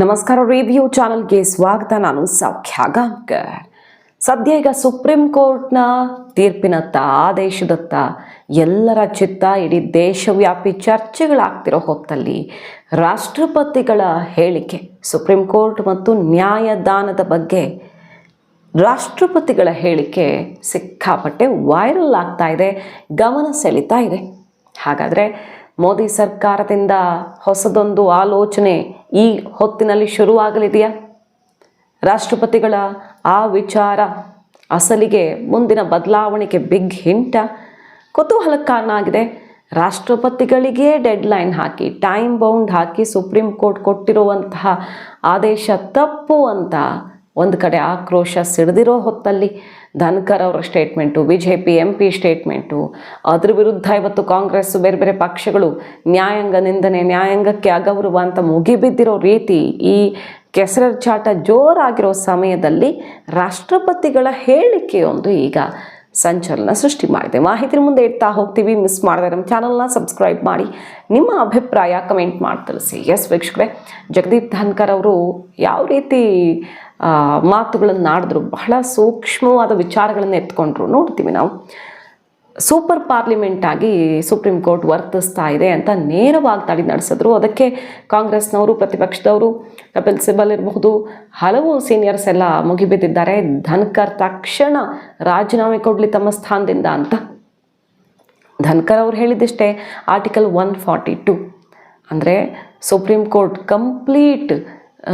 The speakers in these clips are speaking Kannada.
ನಮಸ್ಕಾರ ರಿವ್ಯೂ ಚಾನಲ್ಗೆ ಸ್ವಾಗತ. ನಾನು ಸೌಖ್ಯ ಗಾಂಕರ್ ಸದ್ಯ ಈಗ ಸುಪ್ರೀಂ ಕೋರ್ಟ್ನ ತೀರ್ಪಿನತ್ತ, ಆದೇಶದತ್ತ ಎಲ್ಲರ ಚಿತ್ತ ಇಡೀ ದೇಶವ್ಯಾಪಿ ಚರ್ಚೆಗಳಾಗ್ತಿರೋ ಹೊತ್ತಲ್ಲಿ ರಾಷ್ಟ್ರಪತಿಗಳ ಹೇಳಿಕೆ, ಸುಪ್ರೀಂ ಕೋರ್ಟ್ ಮತ್ತು ನ್ಯಾಯದಾನದ ಬಗ್ಗೆ ರಾಷ್ಟ್ರಪತಿಗಳ ಹೇಳಿಕೆ ಸಿಕ್ಕಾಪಟ್ಟೆ ವೈರಲ್ ಆಗ್ತಾ ಇದೆ, ಗಮನ ಸೆಳೀತಾ ಇದೆ. ಹಾಗಾದರೆ ಮೋದಿ ಸರ್ಕಾರದಿಂದ ಹೊಸದೊಂದು ಆಲೋಚನೆ ಈ ಹೊತ್ತಿನಲ್ಲಿ ಶುರುವಾಗಲಿದೆಯಾ? ರಾಷ್ಟ್ರಪತಿಗಳ ಆ ವಿಚಾರ ಅಸಲಿಗೆ ಮುಂದಿನ ಬದಲಾವಣೆಗೆ ಬಿಗ್ ಹಿಂಟ. ಕುತೂಹಲ ಆಗಿದೆ ರಾಷ್ಟ್ರಪತಿಗಳಿಗೆ ಡೆಡ್ಲೈನ್ ಹಾಕಿ, ಟೈಮ್ ಬೌಂಡ್ ಹಾಕಿ ಸುಪ್ರೀಂ ಕೋರ್ಟ್ ಕೊಟ್ಟಿರುವಂತಹ ಆದೇಶ ತಪ್ಪು ಅಂತ ಒಂದು ಕಡೆ ಆಕ್ರೋಶ ಸಿಡಿದಿರೋ ಹೊತ್ತಲ್ಲಿ ಧನ್ಕರ್ ಅವರ statement B J P, M P statement ಅದ್ರ ವಿರುದ್ಧ ಇವತ್ತು ಕಾಂಗ್ರೆಸ್ ಬೇರೆ ಬೇರೆ ಪಕ್ಷಗಳು ನ್ಯಾಯಾಂಗ ನಿಂದನೆ, ನ್ಯಾಯಾಂಗಕ್ಕೆ ಅಗೌರವ ಅಂತ ಮುಗಿಬಿದ್ದಿರೋ ರೀತಿ ಈ ಕೆಸರ ಚಾಟ ಜೋರಾಗಿರೋ ಸಮಯದಲ್ಲಿ ರಾಷ್ಟ್ರಪತಿಗಳ ಹೇಳಿಕೆಯೊಂದು ಈಗ ಸಂಚಲನ ಸೃಷ್ಟಿ ಮಾಡಿದೆ. ಮಾಹಿತಿ ಮುಂದೆ ಇಡ್ತಾ ಹೋಗ್ತೀವಿ. ಮಿಸ್ ಮಾಡಿದ್ರೆ ನಮ್ಮ ಚಾನಲ್ನ ಸಬ್ಸ್ಕ್ರೈಬ್ ಮಾಡಿ. ನಿಮ್ಮ ಅಭಿಪ್ರಾಯ ಕಮೆಂಟ್ ಮಾಡಿ ತಿಳಿಸಿ ಎಸ್ ವೀಕ್ಷಕರೇ, ಜಗದೀಪ್ ಧನ್ಕರ್ ಅವರು ಯಾವ ರೀತಿ ಮಾತುಗಳನ್ನು ಆಡಿದ್ರು ಬಹಳ ಸೂಕ್ಷ್ಮವಾದ ವಿಚಾರಗಳನ್ನು ಎತ್ಕೊಂಡ್ರು. ನೋಡ್ತೀವಿ ನಾವು. ಸೂಪರ್ ಪಾರ್ಲಿಮೆಂಟ್ ಆಗಿ ಸುಪ್ರೀಂ ಕೋರ್ಟ್ ವರ್ತಿಸ್ತಾ ಇದೆ ಅಂತ ನೇರವಾಗಿ ತಾಳಿ ನಡೆಸಿದ್ರು. ಅದಕ್ಕೆ ಕಾಂಗ್ರೆಸ್ನವರು, ಪ್ರತಿಪಕ್ಷದವರು ಕಪಿಲ್ ಸಿಬಲ್ ಇರಬಹುದು, ಹಲವು ಸೀನಿಯರ್ಸ್ ಎಲ್ಲ ಮುಗಿಬಿದ್ದಿದ್ದಾರೆ. ಧನ್ಕರ್ ತಕ್ಷಣ ರಾಜೀನಾಮೆ ಕೊಡಲಿ ತಮ್ಮ ಸ್ಥಾನದಿಂದ ಅಂತ. ಧನ್ಕರ್ ಅವರು ಹೇಳಿದ್ದಿಷ್ಟೇ ಆರ್ಟಿಕಲ್ ಒನ್ ಫಾರ್ಟಿ ಟು. ಅಂದರೆ ಸುಪ್ರೀಂ ಕೋರ್ಟ್ ಕಂಪ್ಲೀಟ್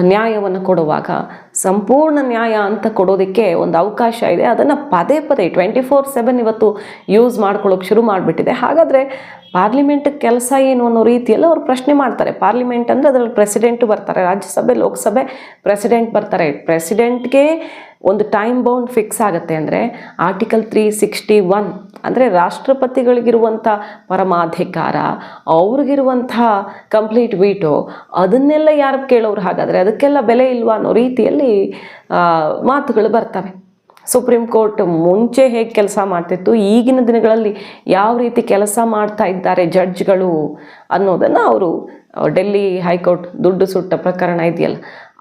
ನ್ಯಾಯವನ್ನು ಕೊಡುವಾಗ, ಸಂಪೂರ್ಣ ನ್ಯಾಯ ಅಂತ ಕೊಡೋದಕ್ಕೆ ಒಂದು ಅವಕಾಶ ಇದೆ. ಅದನ್ನು ಪದೇ ಪದೇ ಟ್ವೆಂಟಿ ಫೋರ್ ಸೆವೆನ್ ಇವತ್ತು ಯೂಸ್ ಮಾಡ್ಕೊಳ್ಳೋಕೆ ಶುರು ಮಾಡಿಬಿಟ್ಟಿದೆ. ಹಾಗಾದರೆ ಪಾರ್ಲಿಮೆಂಟ್ ಕೆಲಸ ಏನು ಅನ್ನೋ ರೀತಿಯಲ್ಲಿ ಅವರು ಪ್ರಶ್ನೆ ಮಾಡ್ತಾರೆ. ಪಾರ್ಲಿಮೆಂಟ್ ಅಂದರೆ ಅದರಲ್ಲಿ ಪ್ರೆಸಿಡೆಂಟು ಬರ್ತಾರೆ. ರಾಜ್ಯಸಭೆ, ಲೋಕಸಭೆ ಪ್ರೆಸಿಡೆಂಟ್ ಬರ್ತಾರೆ. ಪ್ರೆಸಿಡೆಂಟ್ಗೆ ಒಂದು ಟೈಮ್ ಬೌಂಡ್ ಫಿಕ್ಸ್ ಆಗುತ್ತೆ ಅಂದರೆ ಆರ್ಟಿಕಲ್ ತ್ರೀ ಸಿಕ್ಸ್ಟಿ ಒನ್ ಅಂದರೆ ರಾಷ್ಟ್ರಪತಿಗಳಿಗಿರುವಂಥ ಪರಮಾಧಿಕಾರ ಅವ್ರಿಗಿರುವಂಥ ಕಂಪ್ಲೀಟ್ ವೀಟೋ ಅದನ್ನೆಲ್ಲ ಯಾರು ಕೇಳೋರು ಹಾಗಾದರೆ ಅದಕ್ಕೆಲ್ಲ ಬೆಲೆ ಇಲ್ವಾ ಅನ್ನೋ ರೀತಿಯಲ್ಲಿ ಮಾತುಗಳು ಬರ್ತವೆ. ಸುಪ್ರೀಂ ಕೋರ್ಟ್ ಮುಂಚೆ ಹೇಗೆ ಕೆಲಸ ಮಾಡ್ತಿತ್ತು, ಈಗಿನ ದಿನಗಳಲ್ಲಿ ಯಾವ ರೀತಿ ಕೆಲಸ ಮಾಡ್ತಾ ಇದ್ದಾರೆ ಜಡ್ಜ್ಗಳು ಅನ್ನೋದನ್ನು ಅವರು ಡೆಲ್ಲಿ ಹೈಕೋರ್ಟ್ ದುಡ್ಡು ಸುಟ್ಟ ಪ್ರಕರಣ ಇದೆಯಲ್ಲ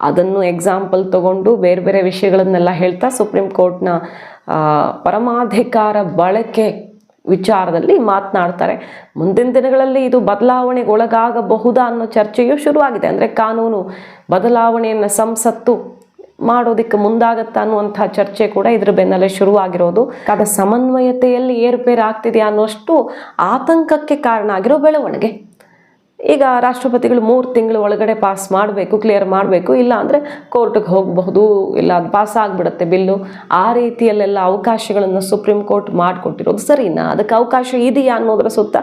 ಅದನ್ನು ಎಕ್ಸಾಂಪಲ್ ತಗೊಂಡು ಬೇರೆ ಬೇರೆ ವಿಷಯಗಳನ್ನೆಲ್ಲ ಹೇಳ್ತಾ ಸುಪ್ರೀಂ ಕೋರ್ಟ್ನ ಪರಮಾಧಿಕಾರ ಬಳಕೆ ವಿಚಾರದಲ್ಲಿ ಮಾತನಾಡ್ತಾರೆ. ಮುಂದಿನ ದಿನಗಳಲ್ಲಿ ಇದು ಬದಲಾವಣೆಗೆ ಒಳಗಾಗಬಹುದಾ ಅನ್ನೋ ಚರ್ಚೆಯೂ ಶುರುವಾಗಿದೆ. ಅಂದರೆ ಕಾನೂನು ಬದಲಾವಣೆಯನ್ನು ಸಂಸತ್ತು ಮಾಡೋದಕ್ಕೆ ಮುಂದಾಗತ್ತಾ ಅನ್ನುವಂಥ ಚರ್ಚೆ ಕೂಡ ಇದ್ರ ಬೆನ್ನಲ್ಲೇ ಶುರುವಾಗಿರೋದು. ಅದ ಸಮನ್ವಯತೆಯಲ್ಲಿ ಏರುಪೇರು ಆಗ್ತಿದೆಯಾ ಅನ್ನೋಷ್ಟು ಆತಂಕಕ್ಕೆ ಕಾರಣ ಆಗಿರೋ ಬೆಳವಣಿಗೆ. ಈಗ ರಾಷ್ಟ್ರಪತಿಗಳು ಮೂರು ತಿಂಗಳು ಒಳಗಡೆ ಪಾಸ್ ಮಾಡಬೇಕು ಕ್ಲಿಯರ್ ಮಾಡಬೇಕು. ಇಲ್ಲ ಅಂದರೆ ಕೋರ್ಟ್ಗೆ ಹೋಗಬಹುದು, ಇಲ್ಲ ಅದು ಪಾಸ್ ಆಗಿಬಿಡುತ್ತೆ ಬಿಲ್ಲು. ಆ ರೀತಿಯಲ್ಲೆಲ್ಲ ಅವಕಾಶಗಳನ್ನು ಸುಪ್ರೀಂ ಕೋರ್ಟ್ ಮಾಡಿಕೊಟ್ಟಿರೋದು ಸರಿನಾ? ಅದಕ್ಕೆ ಅವಕಾಶ ಇದೆಯಾ ಅನ್ನೋದ್ರ ಸುತ್ತ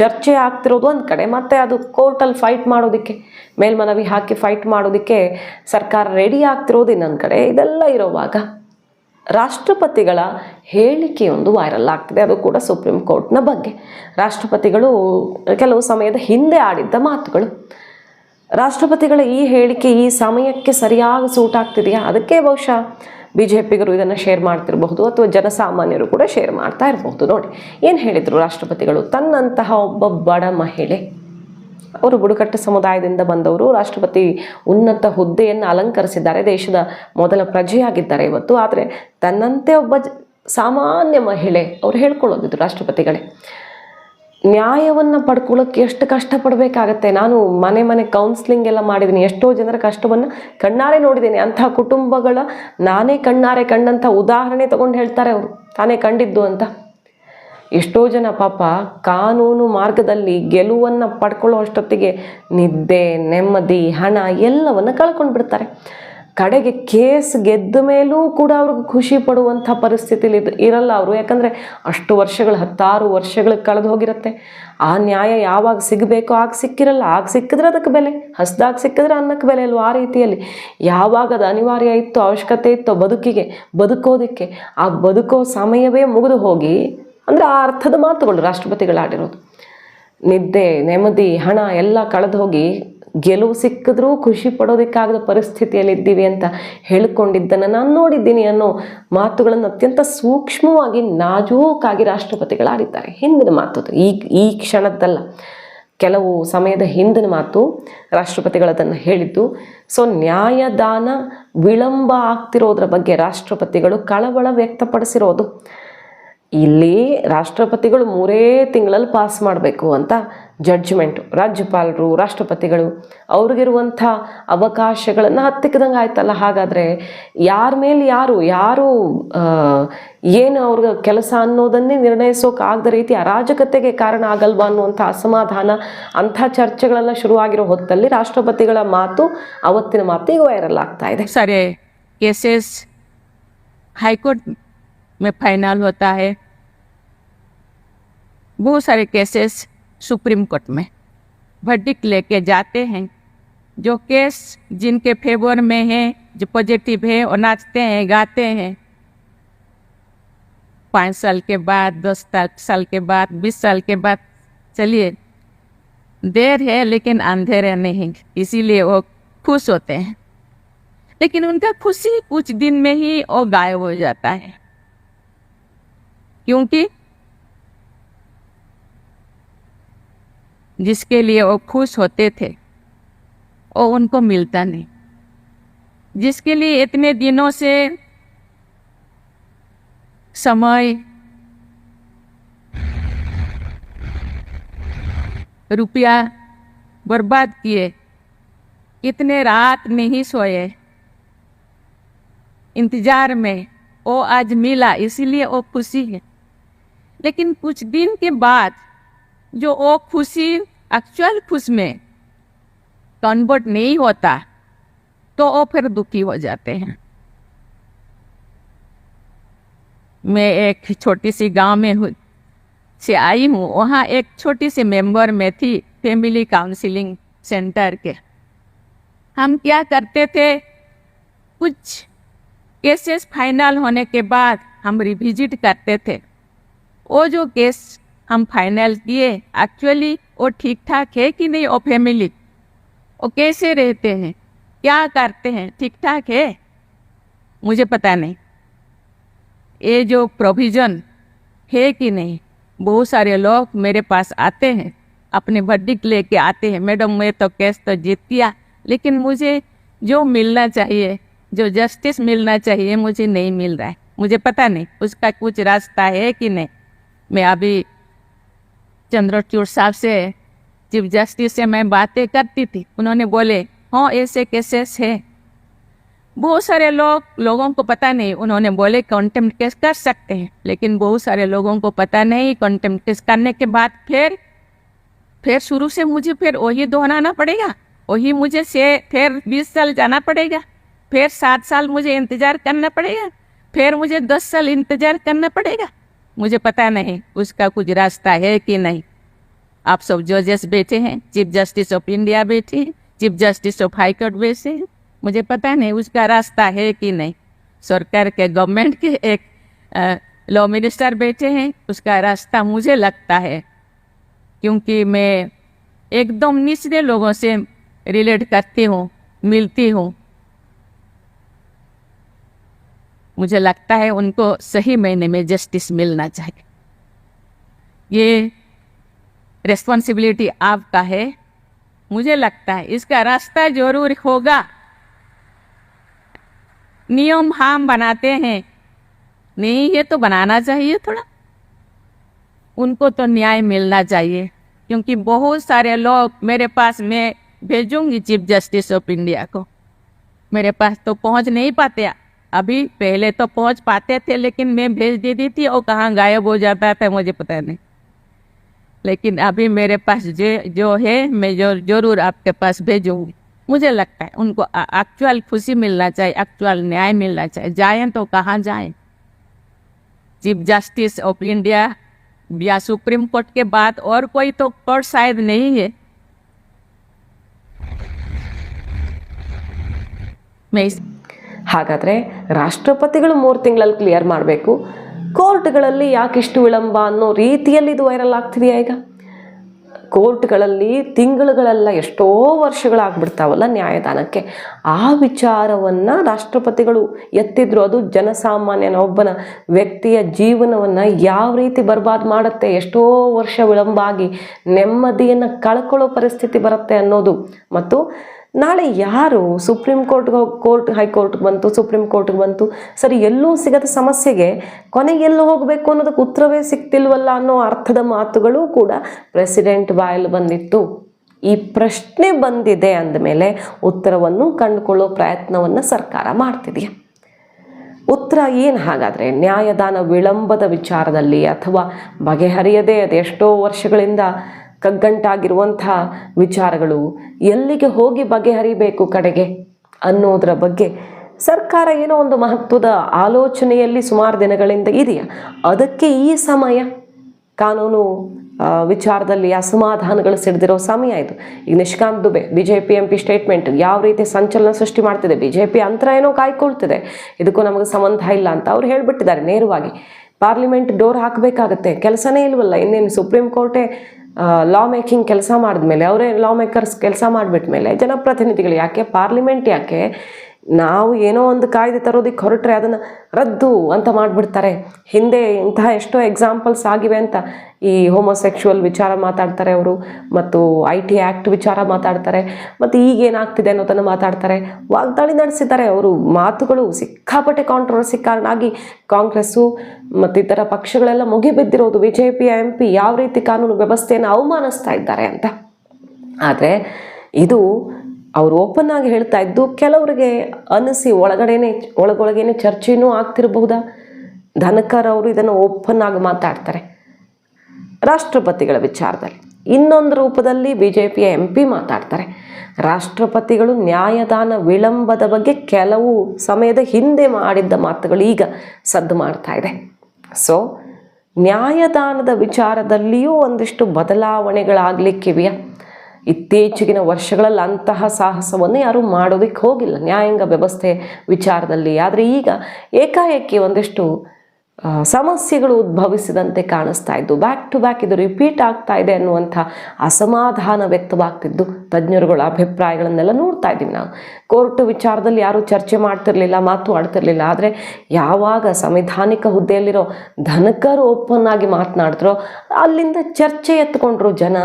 ಚರ್ಚೆ ಆಗ್ತಿರೋದು ಒಂದು ಕಡೆ. ಮತ್ತು ಅದು ಕೋರ್ಟಲ್ಲಿ ಫೈಟ್ ಮಾಡೋದಕ್ಕೆ, ಮೇಲ್ಮನವಿ ಹಾಕಿ ಫೈಟ್ ಮಾಡೋದಕ್ಕೆ ಸರ್ಕಾರ ರೆಡಿ ಆಗ್ತಿರೋದು ಇನ್ನೊಂದು ಕಡೆ. ಇದೆಲ್ಲ ಇರೋವಾಗ ರಾಷ್ಟ್ರಪತಿಗಳ ಹೇಳಿಕೆಯೊಂದು ವೈರಲ್ ಆಗ್ತಿದೆ. ಅದು ಕೂಡ ಸುಪ್ರೀಂ ಕೋರ್ಟ್ನ ಬಗ್ಗೆ. ರಾಷ್ಟ್ರಪತಿಗಳು ಕೆಲವು ಸಮಯದ ಹಿಂದೆ ಆಡಿದ್ದ ಮಾತುಗಳು. ರಾಷ್ಟ್ರಪತಿಗಳ ಈ ಹೇಳಿಕೆ ಈ ಸಮಯಕ್ಕೆ ಸರಿಯಾಗಿ ಸೂಟ್ ಆಗ್ತಿದೆಯಾ? ಅದಕ್ಕೆ ಬಹುಶಃ ಬಿ ಜೆ ಪಿಗರು ಇದನ್ನು ಶೇರ್ ಮಾಡ್ತಿರಬಹುದು ಅಥವಾ ಜನಸಾಮಾನ್ಯರು ಕೂಡ ಶೇರ್ ಮಾಡ್ತಾ ಇರಬಹುದು. ನೋಡಿ, ಏನು ಹೇಳಿದರು ರಾಷ್ಟ್ರಪತಿಗಳು? ತನ್ನಂತಹ ಒಬ್ಬ ಬಡ ಮಹಿಳೆ. ಅವರು ಬುಡಕಟ್ಟು ಸಮುದಾಯದಿಂದ ಬಂದವರು. ರಾಷ್ಟ್ರಪತಿ ಉನ್ನತ ಹುದ್ದೆಯನ್ನು ಅಲಂಕರಿಸಿದ್ದಾರೆ. ದೇಶದ ಮೊದಲ ಪ್ರಜೆಯಾಗಿದ್ದಾರೆ ಇವತ್ತು. ಆದರೆ ತನ್ನಂತೆ ಒಬ್ಬ ಸಾಮಾನ್ಯ ಮಹಿಳೆ, ಅವರು ಹೇಳ್ಕೊಳ್ಳೋದಿದ್ರು ರಾಷ್ಟ್ರಪತಿಗಳೇ, ನ್ಯಾಯವನ್ನು ಪಡ್ಕೊಳ್ಳೋಕ್ಕೆ ಎಷ್ಟು ಕಷ್ಟಪಡಬೇಕಾಗತ್ತೆ? ನಾನು ಮನೆ ಮನೆ ಕೌನ್ಸ್ಲಿಂಗ್ ಎಲ್ಲ ಮಾಡಿದ್ದೀನಿ. ಎಷ್ಟೋ ಜನರ ಕಷ್ಟವನ್ನು ಕಣ್ಣಾರೆ ನೋಡಿದ್ದೀನಿ. ಅಂತಹ ಕುಟುಂಬಗಳ ನಾನೇ ಕಣ್ಣಾರೆ ಕಂಡಂಥ ಉದಾಹರಣೆ ತಗೊಂಡು ಹೇಳ್ತಾರೆ ಅವರು. ತಾನೇ ಕಂಡಿದ್ದು ಅಂತ. ಎಷ್ಟೋ ಜನ ಪಾಪ ಕಾನೂನು ಮಾರ್ಗದಲ್ಲಿ ಗೆಲುವನ್ನು ಪಡ್ಕೊಳ್ಳೋ ಅಷ್ಟೊತ್ತಿಗೆ ನಿದ್ದೆ, ನೆಮ್ಮದಿ, ಹಣ ಎಲ್ಲವನ್ನು ಕಳ್ಕೊಂಡು ಬಿಡ್ತಾರೆ. ಕಡೆಗೆ ಕೇಸ್ ಗೆದ್ದ ಮೇಲೂ ಕೂಡ ಅವ್ರಿಗೆ ಖುಷಿ ಪಡುವಂಥ ಪರಿಸ್ಥಿತಿಲಿ ಇರಲ್ಲ ಅವರು. ಯಾಕಂದರೆ ಅಷ್ಟು ವರ್ಷಗಳು, ಹತ್ತಾರು ವರ್ಷಗಳು ಕಳೆದು ಹೋಗಿರುತ್ತೆ. ಆ ನ್ಯಾಯ ಯಾವಾಗ ಸಿಗಬೇಕೋ ಆಗ ಸಿಕ್ಕಿರಲ್ಲ. ಆಗ ಸಿಕ್ಕಿದ್ರೆ ಅದಕ್ಕೆ ಬೆಲೆ. ಹಸ್ದಾಗ ಸಿಕ್ಕಿದ್ರೆ ಅನ್ನಕ್ಕೆ ಬೆಲೆ ಅಲ್ವ ಆ ರೀತಿಯಲ್ಲಿ. ಯಾವಾಗ ಅದು ಅನಿವಾರ್ಯ ಇತ್ತು, ಅವಶ್ಯಕತೆ ಇತ್ತೋ ಬದುಕಿಗೆ, ಬದುಕೋದಕ್ಕೆ, ಆ ಬದುಕೋ ಸಮಯವೇ ಮುಗಿದು ಹೋಗಿ ಅಂದರೆ ಆ ಅರ್ಥದ ಮಾತುಗಳು ರಾಷ್ಟ್ರಪತಿಗಳಾಡಿರೋದು ನಿದ್ದೆ, ನೆಮ್ಮದಿ, ಹಣ ಎಲ್ಲ ಕಳೆದು ಹೋಗಿ ಗೆಲುವು ಸಿಕ್ಕಿದ್ರೂ ಖುಷಿ ಪಡೋದಕ್ಕಾಗದ ಪರಿಸ್ಥಿತಿಯಲ್ಲಿ ಇದ್ದೀವಿ ಅಂತ ಹೇಳ್ಕೊಂಡಿದ್ದನ್ನು ನಾನು ನೋಡಿದ್ದೀನಿ ಅನ್ನೋ ಮಾತುಗಳನ್ನು ಅತ್ಯಂತ ಸೂಕ್ಷ್ಮವಾಗಿ ನಾಜೂಕಾಗಿ ರಾಷ್ಟ್ರಪತಿಗಳಾಡಿದ್ದಾರೆ ಹಿಂದಿನ ಮಾತು. ಈ ಈ ಕ್ಷಣದ್ದಲ್ಲ. ಕೆಲವು ಸಮಯದ ಹಿಂದಿನ ಮಾತು ರಾಷ್ಟ್ರಪತಿಗಳದನ್ನು ಹೇಳಿದ್ದು, ಸೊ ನ್ಯಾಯದಾನ ವಿಳಂಬ ಆಗ್ತಿರೋದ್ರ ಬಗ್ಗೆ ರಾಷ್ಟ್ರಪತಿಗಳು ಕಳವಳ ವ್ಯಕ್ತಪಡಿಸಿರೋದು. ಇಲ್ಲಿ ರಾಷ್ಟ್ರಪತಿಗಳು ಮೂರೇ ತಿಂಗಳಲ್ಲಿ ಪಾಸ್ ಮಾಡಬೇಕು ಅಂತ ಜಡ್ಜ್ಮೆಂಟ್ ರಾಜ್ಯಪಾಲರು, ರಾಷ್ಟ್ರಪತಿಗಳು ಅವ್ರಿಗಿರುವಂಥ ಅವಕಾಶಗಳನ್ನು ಹತ್ತಿಕ್ಕದಂಗೆ ಆಯ್ತಲ್ಲ. ಹಾಗಾದರೆ ಯಾರ ಮೇಲೆ ಯಾರು ಯಾರು ಏನು ಅವ್ರಿಗೆ ಕೆಲಸ ಅನ್ನೋದನ್ನೇ ನಿರ್ಣಯಿಸೋಕ್ಕಾಗದ ರೀತಿ ಅರಾಜಕತೆಗೆ ಕಾರಣ ಆಗಲ್ವಾ ಅನ್ನುವಂಥ ಅಸಮಾಧಾನ, ಅಂಥ ಚರ್ಚೆಗಳೆಲ್ಲ ಶುರುವಾಗಿರೋ ಹೊತ್ತಲ್ಲಿ ರಾಷ್ಟ್ರಪತಿಗಳ ಮಾತು ಅವತ್ತಿನ ಮಾತು ಈಗ ವೈರಲ್ ಆಗ್ತಾ ಇದೆ. ಸರಿ, ಎಸ್ ಎಸ್ ಹೈಕೋರ್ಟ್ में फाइनल होता है। बहुत सारे केसेस सुप्रीम कोर्ट में वर्डिक्ट लेके जाते हैं। जो केस जिनके फेवर में है, जो पॉजिटिव है, वो नाचते हैं, गाते हैं। पाँच साल के बाद, दस साल के बाद, बीस साल के बाद, चलिए, देर है लेकिन अंधेरे नहीं, इसीलिए वो खुश होते हैं। लेकिन उनका खुशी कुछ दिन में ही वो गायब हो जाता है। क्योंकि जिसके लिए वो खुश होते थे, वो उनको मिलता नहीं। जिसके लिए इतने दिनों से समय रुपया बर्बाद किए, इतने रात नहीं सोए, इंतज़ार में वो आज मिला, इसीलिए वो खुशी है। लेकिन कुछ दिन के बाद जो वो खुशी एक्चुअल खुश में कन्वर्ट नहीं होता तो वो फिर दुखी हो जाते हैं। मैं एक छोटी सी गाँव में से आई हूँ। वहाँ एक छोटी सी मेंबर में थी फैमिली काउंसलिंग सेंटर के। हम क्या करते थे? कुछ केसेस फाइनल होने के बाद हम रिविजिट करते थे। वो जो केस हम फाइनल किए एक्चुअली वो ठीक ठाक है कि नहीं वो फैमिली वो कैसे रहते हैं? क्या करते हैं? ठीक ठाक है? मुझे पता नहीं। ये जो प्रोविज़न है कि नहीं, बहुत सारे लोग मेरे पास आते हैं, अपने वर्डिक लेके आते हैं। मैडम, मैं तो केस तो जीत गया, लेकिन मुझे जो मिलना चाहिए, जो जस्टिस मिलना चाहिए, मुझे नहीं मिल रहा है। मुझे पता नहीं, उसका कुछ रास्ता है कि नहीं? मैं अभी चंद्रचूड़ साहब से, चीफ जस्टिस से मैं बातें करती थी। उन्होंने बोले हाँ ऐसे केसेस है। बहुत सारे लोग, लोगों को पता नहीं, उन्होंने बोले कंटेम्प्ट केस कर सकते हैं। लेकिन बहुत सारे लोगों को पता नहीं कंटेम्प्ट केस करने के बाद फिर फिर शुरू से मुझे फिर वही दोहराना पड़ेगा। वही मुझे से फिर बीस साल जाना पड़ेगा। फिर सात साल मुझे इंतज़ार करना पड़ेगा। फिर मुझे दस साल इंतज़ार करना पड़ेगा। मुझे पता नहीं उसका कुछ रास्ता है कि नहीं। आप सब जजेस बैठे हैं, चीफ जस्टिस ऑफ़ इंडिया बैठे हैं, chief justice of high court बैठे हैं। मुझे पता नहीं उसका रास्ता है कि नहीं। सरकार के गवर्नमेंट के एक लॉ मिनिस्टर बैठे हैं, उसका रास्ता मुझे लगता है। क्योंकि मैं एकदम निचले लोगों से रिलेट करती हूँ, मिलती हूँ। मुझे लगता है उनको सही महीने में जस्टिस मिलना चाहिए। ये रिस्पॉन्सिबिलिटी आपका है। मुझे लगता है इसका रास्ता ज़रूर होगा। नियम हम बनाते हैं। नहीं, ये तो बनाना चाहिए थोड़ा। उनको तो न्याय मिलना चाहिए, क्योंकि बहुत सारे लोग मेरे पास मैं भेजूँगी चीफ जस्टिस ऑफ़ इंडिया को। मेरे पास तो पहुँच नहीं पाते। अभी पहले तो पहुँच पाते थे, लेकिन मैं भेज देती थी और कहाँ गायब हो जाता था, मुझे पता नहीं। लेकिन अभी मेरे पास जो जो है, मैं जो, ज़रूर आपके पास भेजूँगी। मुझे लगता है उनको एक्चुअल खुशी मिलना चाहिए एक्चुअल न्याय मिलना चाहिए। जाएँ तो कहाँ जाएँ? चीफ जस्टिस ऑफ़ इंडिया या सुप्रीम कोर्ट के बाद और कोई तो कोर्ट शायद नहीं है। मैं इस ಹಾಗಾದರೆ ರಾಷ್ಟ್ರಪತಿಗಳು ಮೂರು ತಿಂಗಳಲ್ಲಿ ಕ್ಲಿಯರ್ ಮಾಡಬೇಕು. ಕೋರ್ಟ್ಗಳಲ್ಲಿ ಯಾಕಿಷ್ಟು ವಿಳಂಬ ಅನ್ನೋ ರೀತಿಯಲ್ಲಿ ಇದು ವೈರಲ್ ಆಗ್ತಿದೆಯಾ ಈಗ? ಕೋರ್ಟ್ಗಳಲ್ಲಿ ತಿಂಗಳುಗಳೆಲ್ಲ ಎಷ್ಟೋ ವರ್ಷಗಳಾಗ್ಬಿಡ್ತಾವಲ್ಲ ನ್ಯಾಯದಾನಕ್ಕೆ. ಆ ವಿಚಾರವನ್ನು ರಾಷ್ಟ್ರಪತಿಗಳು ಎತ್ತಿದ್ರು ಅದು ಜನಸಾಮಾನ್ಯನ ಒಬ್ಬನ ವ್ಯಕ್ತಿಯ ಜೀವನವನ್ನು ಯಾವ ರೀತಿ ಬರ್ಬಾದ್ ಮಾಡುತ್ತೆ, ಎಷ್ಟೋ ವರ್ಷ ವಿಳಂಬ ಆಗಿ ನೆಮ್ಮದಿಯನ್ನು ಕಳ್ಕೊಳ್ಳೋ ಪರಿಸ್ಥಿತಿ ಬರುತ್ತೆ ಅನ್ನೋದು. ಮತ್ತು ನಾಳೆ ಯಾರು ಸುಪ್ರೀಂ ಕೋರ್ಟ್ಗೆ ಕೋರ್ಟ್ ಹೈಕೋರ್ಟ್ಗೆ ಬಂತು ಸುಪ್ರೀಂ ಕೋರ್ಟ್ಗೆ ಬಂತು, ಸರಿ, ಎಲ್ಲೂ ಸಿಗದ ಸಮಸ್ಯೆಗೆ ಕೊನೆಗೆ ಎಲ್ಲೂ ಹೋಗಬೇಕು ಅನ್ನೋದಕ್ಕೆ ಉತ್ತರವೇ ಸಿಗ್ತಿಲ್ವಲ್ಲ ಅನ್ನೋ ಅರ್ಥದ ಮಾತುಗಳು ಕೂಡ ಪ್ರೆಸಿಡೆಂಟ್ ಬಾಯಲ್ಲಿ ಬಂದಿತ್ತು. ಈ ಪ್ರಶ್ನೆ ಬಂದಿದೆ ಅಂದಮೇಲೆ ಉತ್ತರವನ್ನು ಕಂಡುಕೊಳ್ಳೋ ಪ್ರಯತ್ನವನ್ನು ಸರ್ಕಾರ ಮಾಡ್ತಿದೆಯಾ? ಉತ್ತರ ಏನು ಹಾಗಾದರೆ, ನ್ಯಾಯದಾನ ವಿಳಂಬದ ವಿಚಾರದಲ್ಲಿ ಅಥವಾ ಬಗೆಹರಿಯದೇ ಅದೆಷ್ಟೋ ವರ್ಷಗಳಿಂದ ಕಗ್ಗಂಟಾಗಿರುವಂಥ ವಿಚಾರಗಳು ಎಲ್ಲಿಗೆ ಹೋಗಿ ಬಗೆಹರಿಬೇಕು ಕಡೆಗೆ ಅನ್ನೋದರ ಬಗ್ಗೆ ಸರ್ಕಾರ ಏನೋ ಒಂದು ಮಹತ್ವದ ಆಲೋಚನೆಯಲ್ಲಿ ಸುಮಾರು ದಿನಗಳಿಂದ ಇದೆಯಾ? ಅದಕ್ಕೆ ಈ ಸಮಯ. ಕಾನೂನು ವಿಚಾರದಲ್ಲಿ ಅಸಮಾಧಾನಗಳು ಸಿಡಿದಿರೋ ಸಮಯ ಇದು. ಈಗ Nishikant Dubey B J P M P statement ಯಾವ ರೀತಿ ಸಂಚಲನ ಸೃಷ್ಟಿ ಮಾಡ್ತಿದೆ? ಬಿ ಜೆ ಪಿ ಅಂತರ ಏನೋ ಕಾಯ್ಕೊಳ್ತಿದೆ. ಇದಕ್ಕೂ ನಮಗೆ ಸಂಬಂಧ ಇಲ್ಲ ಅಂತ ಅವ್ರು ಹೇಳಿಬಿಟ್ಟಿದ್ದಾರೆ ನೇರವಾಗಿ. ಪಾರ್ಲಿಮೆಂಟ್ ಡೋರ್ ಹಾಕಬೇಕಾಗತ್ತೆ. ಕೆಲಸನೇ ಇಲ್ವಲ್ಲ. ಇನ್ನೇನು ಸುಪ್ರೀಂ ಕೋರ್ಟೇ ಲಾ ಮೇಕಿಂಗ್ ಕೆಲಸ ಮಾಡಿದ್ಮೇಲೆ ಅವರೇ ಲಾ ಮೇಕರ್ಸ್ ಕೆಲಸ ಮಾಡಿಬಿಟ್ಮೇಲೆ ಜನಪ್ರತಿನಿಧಿಗಳು ಯಾಕೆ ಪಾರ್ಲಿಮೆಂಟ್ ಯಾಕೆ ನಾವು ಏನೋ ಒಂದು ಕಾಯ್ದೆ ತರೋದಕ್ಕೆ ಹೊರಟ್ರೆ ಅದನ್ನು ರದ್ದು ಅಂತ ಮಾಡಿಬಿಡ್ತಾರೆ. ಹಿಂದೆ ಇಂತಹ ಎಷ್ಟೋ ಎಕ್ಸಾಂಪಲ್ಸ್ ಆಗಿವೆ ಅಂತ. ಈ ಹೋಮೋಸೆಕ್ಷುವಲ್ ವಿಚಾರ ಮಾತಾಡ್ತಾರೆ ಅವರು, ಮತ್ತು ಐ ಟಿ ಆ್ಯಕ್ಟ್ ವಿಚಾರ ಮಾತಾಡ್ತಾರೆ, ಮತ್ತು ಈಗ ಏನಾಗ್ತಿದೆ ಅನ್ನೋದನ್ನು ಮಾತಾಡ್ತಾರೆ. ವಾಗ್ದಾಳಿ ನಡೆಸಿದ್ದಾರೆ ಅವರು. ಮಾತುಗಳು ಸಿಕ್ಕಾಪಟ್ಟೆ ಕಾಂಟ್ರವರ್ಸಿ ಕಾರಣ ಆಗಿ ಕಾಂಗ್ರೆಸ್ಸು, ಮತ್ತು ಇತರ ಪಕ್ಷಗಳೆಲ್ಲ ಮುಗಿಬಿದ್ದಿರೋದು. B J P M P ಯಾವ ರೀತಿ ಕಾನೂನು ವ್ಯವಸ್ಥೆಯನ್ನು ಅವಮಾನಿಸ್ತಾ ಇದ್ದಾರೆ ಅಂತ. ಆದರೆ ಇದು ಅವರು ಓಪನ್ ಆಗಿ ಹೇಳ್ತಾ ಇದ್ದು ಕೆಲವರಿಗೆ ಅನಿಸಿ ಒಳಗಡೆನೆ, ಒಳಗೊಳಗೇನೆ ಚರ್ಚೆನೂ ಆಗ್ತಿರಬಹುದಾ? ಧನಕರ್ ಅವರು ಇದನ್ನು ಓಪನ್ ಆಗಿ ಮಾತಾಡ್ತಾರೆ. ರಾಷ್ಟ್ರಪತಿಗಳ ವಿಚಾರದಲ್ಲಿ ಇನ್ನೊಂದು ರೂಪದಲ್ಲಿ ಬಿ ಜೆ ಪಿಯ ಎಂ ಪಿ ಮಾತಾಡ್ತಾರೆ. ರಾಷ್ಟ್ರಪತಿಗಳು ನ್ಯಾಯದಾನ ವಿಳಂಬದ ಬಗ್ಗೆ ಕೆಲವು ಸಮಯದ ಹಿಂದೆ ಮಾಡಿದ್ದ ಮಾತುಗಳು ಈಗ ಸದ್ದು ಮಾಡ್ತಾ ಇದೆ. ಸೊ ನ್ಯಾಯದಾನದ ವಿಚಾರದಲ್ಲಿಯೂ ಒಂದಿಷ್ಟು ಬದಲಾವಣೆಗಳಾಗಲಿಕ್ಕಿವೆಯಾ? ಇತ್ತೀಚೆಗಿನ ವರ್ಷಗಳಲ್ಲಿ ಅಂತಹ ಸಾಹಸವನ್ನು ಯಾರೂ ಮಾಡೋದಕ್ಕೆ ಹೋಗಿಲ್ಲ. ನ್ಯಾಯಾಂಗ ವ್ಯವಸ್ಥೆ ವಿಚಾರದಲ್ಲಿ. ಆದರೆ ಈಗ ಏಕಾಏಕಿ ಒಂದಿಷ್ಟು ಸಮಸ್ಯೆಗಳು ಉದ್ಭವಿಸಿದಂತೆ ಕಾಣಿಸ್ತಾ ಇದ್ದು ಬ್ಯಾಕ್ ಟು ಬ್ಯಾಕ್ ಇದು ರಿಪೀಟ್ ಆಗ್ತಾ ಇದೆ ಅನ್ನುವಂಥ ಅಸಮಾಧಾನ ವ್ಯಕ್ತವಾಗ್ತಿದ್ದು ತಜ್ಞರುಗಳ ಅಭಿಪ್ರಾಯಗಳನ್ನೆಲ್ಲ ನೋಡ್ತಾ ಇದ್ದೀವಿ ನಾವು ಕೋರ್ಟ್ ವಿಚಾರದಲ್ಲಿ ಯಾರೂ ಚರ್ಚೆ ಮಾಡ್ತಿರ್ಲಿಲ್ಲ ಮಾತು ಆಡ್ತಿರ್ಲಿಲ್ಲ ಆದರೆ ಯಾವಾಗ ಸಂವಿಧಾನಿಕ ಹುದ್ದೆಯಲ್ಲಿರೋ ಧನಕರು ಓಪನ್ ಆಗಿ ಮಾತನಾಡಿದ್ರೋ, ಅಲ್ಲಿಂದ ಚರ್ಚೆ ಎತ್ಕೊಂಡ್ರು ಜನ.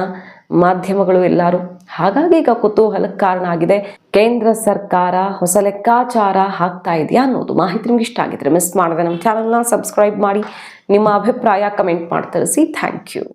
ಮಾಧ್ಯಮಗಳು ಎಲ್ಲರೂ ಹಾಗಾಗಿ ಈಗ ಕುತೂಹಲಕ್ಕೆ ಕಾರಣ ಆಗಿದೆ ಕೇಂದ್ರ ಸರ್ಕಾರ ಹೊಸ ಲೆಕ್ಕಾಚಾರ ಹಾಕ್ತಾ ಇದೆಯಾ ಅನ್ನೋದು ಮಾಹಿತಿ ನಿಮ್ಗೆ ಇಷ್ಟ ಆಗಿದ್ರೆ ಮಿಸ್ ಮಾಡದೆ ನಮ್ಮ ಚಾನಲ್ನ ಸಬ್ಸ್ಕ್ರೈಬ್ ಮಾಡಿ. ನಿಮ್ಮ ಅಭಿಪ್ರಾಯ ಕಮೆಂಟ್ ಮಾಡಿ ತಿಳಿಸಿ. Thank you